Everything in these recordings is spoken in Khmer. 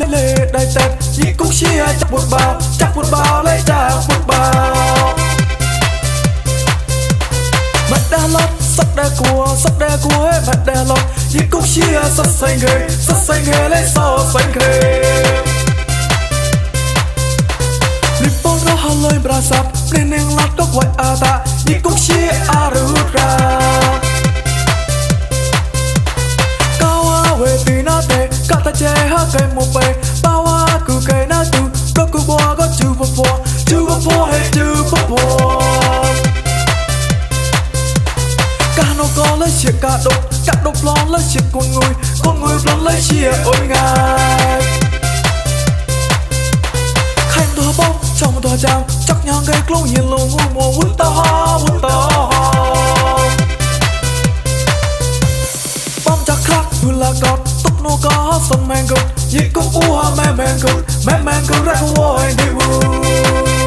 លេលេដៃតែញីគុកជាចាក់ពុតបោចាក់ពុតបោលេចាក់ពុតបោមិនដែលលត់សឹកដែលគួសឹកដែលគួមិនដែលលត់ញីគុកជាសឹកសេងគេសឹកសេងគេលេសសេងគេលិពងរហលើយប្រាសាទព្រះនាងឡាត់ទុកໄວអាតាញីគុកជាអរុត្រាវេទី ណាតេកតចេហកេមុបេបាវ៉ាគូកេណាទូប្រគូបួក៏ជូបបួជូបបួហេជូបបួកាណូក៏លេជាកាដុកកាដុកប្លន់លេជាគុនងុយគុនងុយប្លន់លេជាអុយងាយខៃតោបងចំតោចាំ ចាក់ញ៉ាងកេក្លងយិនលងងួវុតោវុតោបំចាក់ខា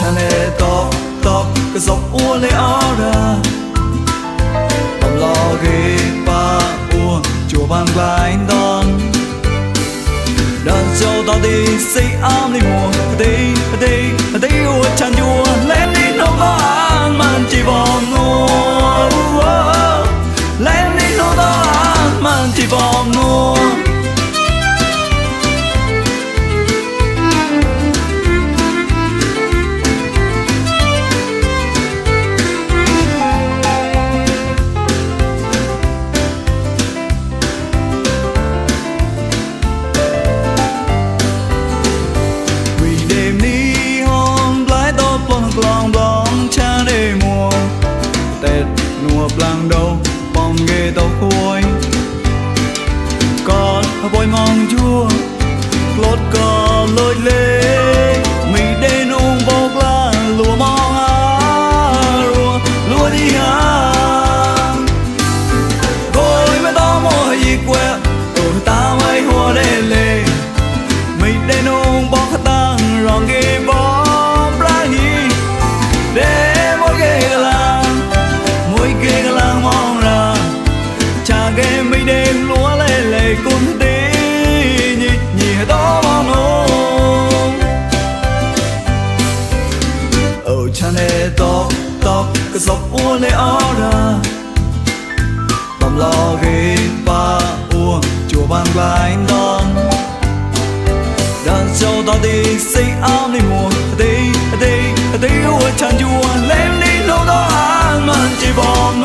cha nè tóc tóc cái dọc ua lê ó ra. Bầm lo ghê ba ua, chùa vang lại đón đàn châu tao đi xây am đi mùa đi đi đi ua chan chùa 十乌里奥拉，当老给巴乌就搬来当，让小到底谁奥里莫得得得我唱就完，连你头都喊满街跑诺。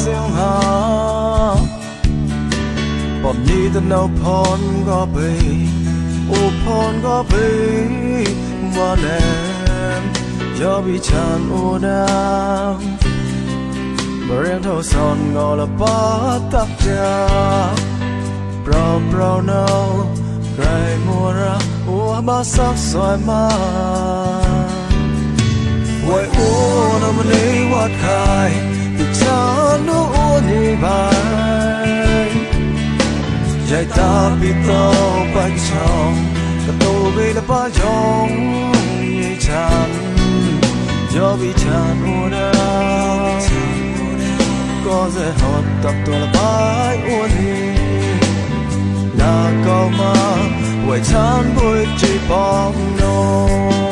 សៀងហាបបនេះទៅនៅផនក៏បីអូផនក៏បីមកណែយកពីចានអូដាមបរិយទៅសនងលបតាប់ជាប្រប្រណៅក្រៃមួរអូបសោះសួយមក Why oh no money what kind na no o ni bai Jai ta bị to ban chong Ka to ve la pa jong Ye chan Jo bị chan o na Có dễ hot tập to la bài o ni La cao mà Wai chan boi chi bong nong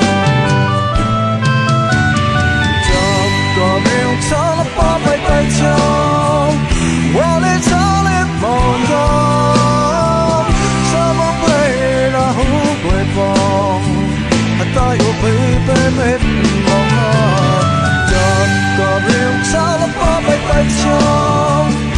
Hãy tay ô bê bê mệt mong Chọc có miêu cha là ba bay tay chồng Lúa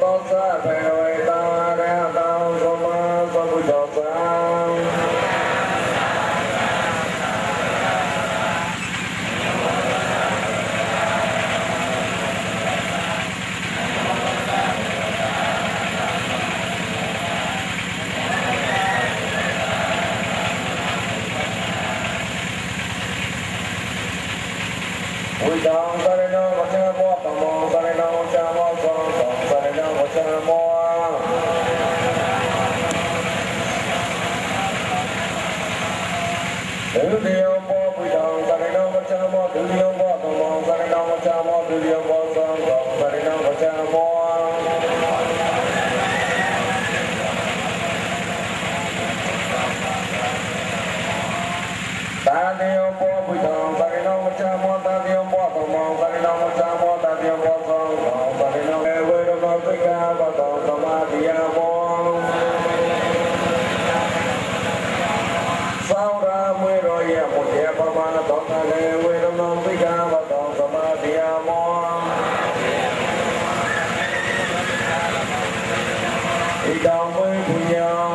long time, man. 你当灰姑娘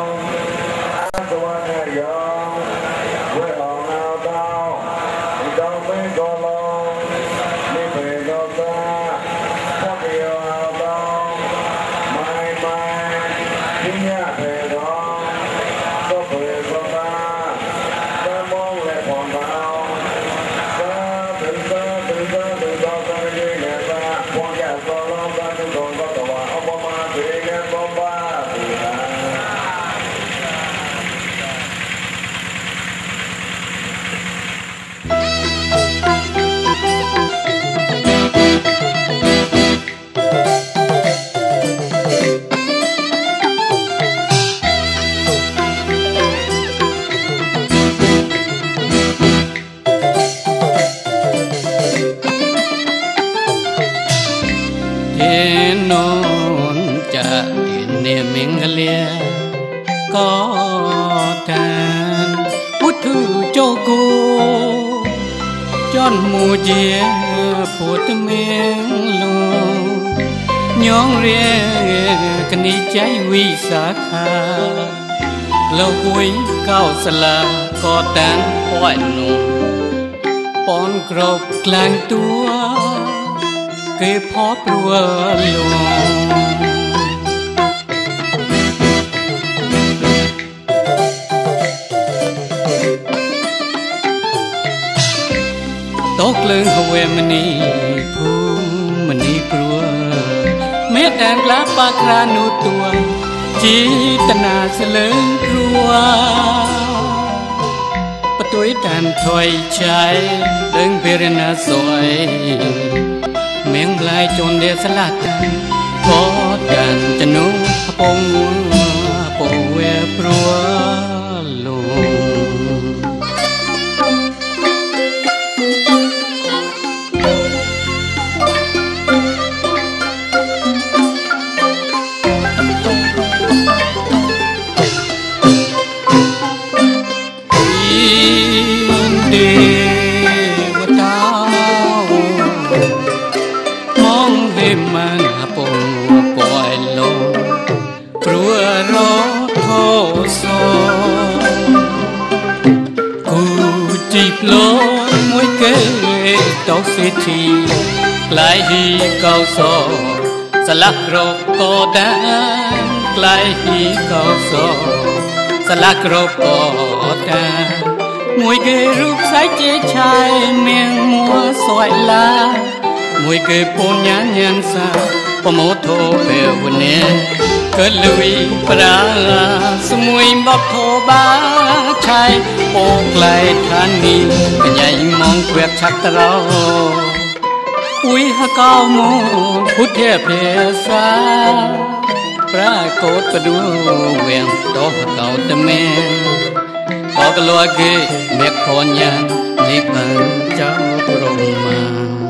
แลาหุยเก้าสลาก็แตงพ่อยหนุ่มปอนกรบแกลงตัวเกยพอปลัวลงตกเลืองเวมนีภูมณีกลัวเมื่อแดงลาปากรานูตัว ជីតនាស្លើងព្រួបទុយតានថយឆៃដឹងពេរណាសយមៀងប្លាយជន់ដេស្លាតាក៏តានចនុពង លោមួយគេតោសេធីក្លាយហ៊ីកោសសលាក់រកកោតាក្លាយហ៊ីកោសសលាក់រកកោតាមួយគេរូបសាច់ជាឆាយមៀងមួសួយឡាមួយគេពូនញាញ៉ានសាប្រមោធោពេលវនេ កិលវីប្រាសមួយបកខោបាឆៃអូក្លែកឋានីកញ្ញៃមកគ្វាក់ឆាក់ត្រោអ៊ុយហកោមកពុទ្ធេភាសាប្រាកោតបដួវៀងតោកោតមែអកលវគេមេខោញ្ញានិបានចោប្រមា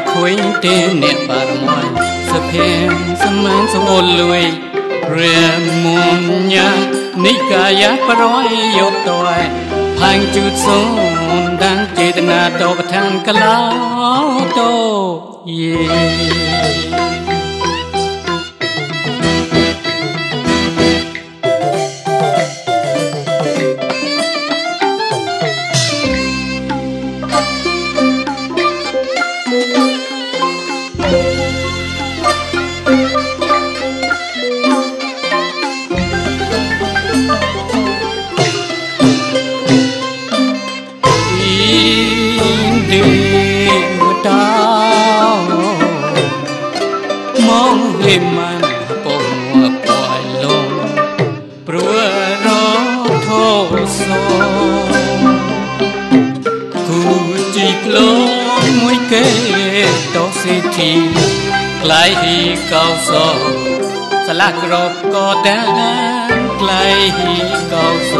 ចៅអខុយទេអ្នកបារមយសភេសមានសអូលលួយរៀមមុនញានិកាយប្រយយប់តយផាំងជូតសូនដានចេតនាតបឋានកឡោតោយេ ធីក្លាយហ៊ីកោសស្លាក់ក្របក៏ដានក្លាយហ៊ីកោស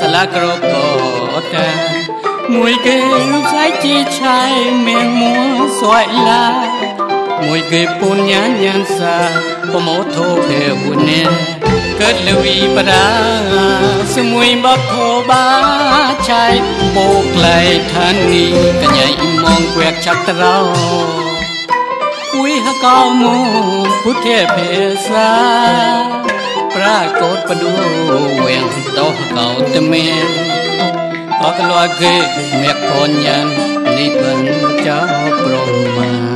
ស្លាក់ក្របក៏ដានមួយគេរូបស្លាយជាឆាយមៀងមួសួយឡាមួយគេពុនញាញានសាប្រមោធោភេវនេ កើតលវីប្រាសមួយបបធោបាឆៃបោកក្លែឋានីកញ្ញៃមងគៀកឆាត់ត្រោពុយហកោមុពុទ្ធេភេសាប្រកោតបឌូវៀងតោកោតមេអកលវកេមេកូនញាននិបញ្ចោប្រមា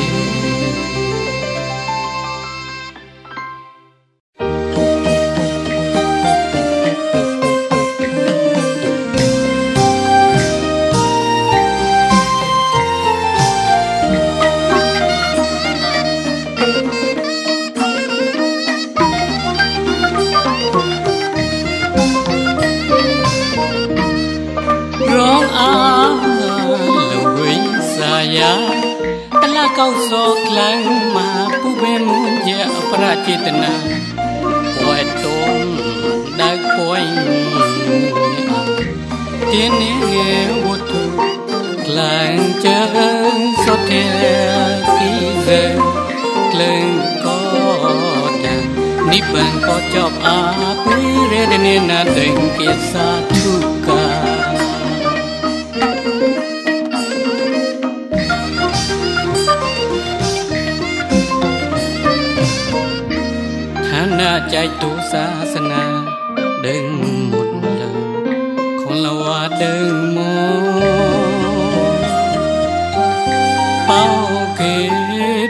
បានក៏ចប់អាពុយរេដនេណាដេងគិសាទុកាចែកទូសាសនាដឹងមុនលើខនលវ៉ាដឹងមកបោគេ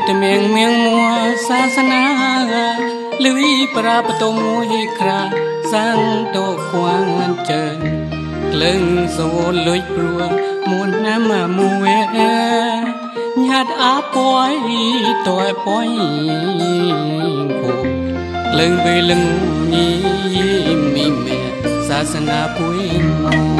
តមៀងមៀងមួសាសនាលុយ ប្រាបតមួយក្រាសាំងតោគួងជើក្លឹងសវលុយព្រួមួនណាមមួយញាតអាពួយតើពួយគូលឹងពេលលឹងញីមីមេសាសនាពុយរ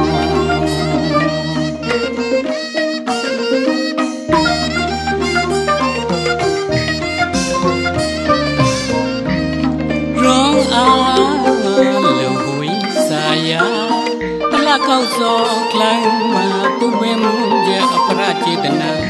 តឡាកោសខ្លាំងមកពុបេមុនជាអប្រាចេតនា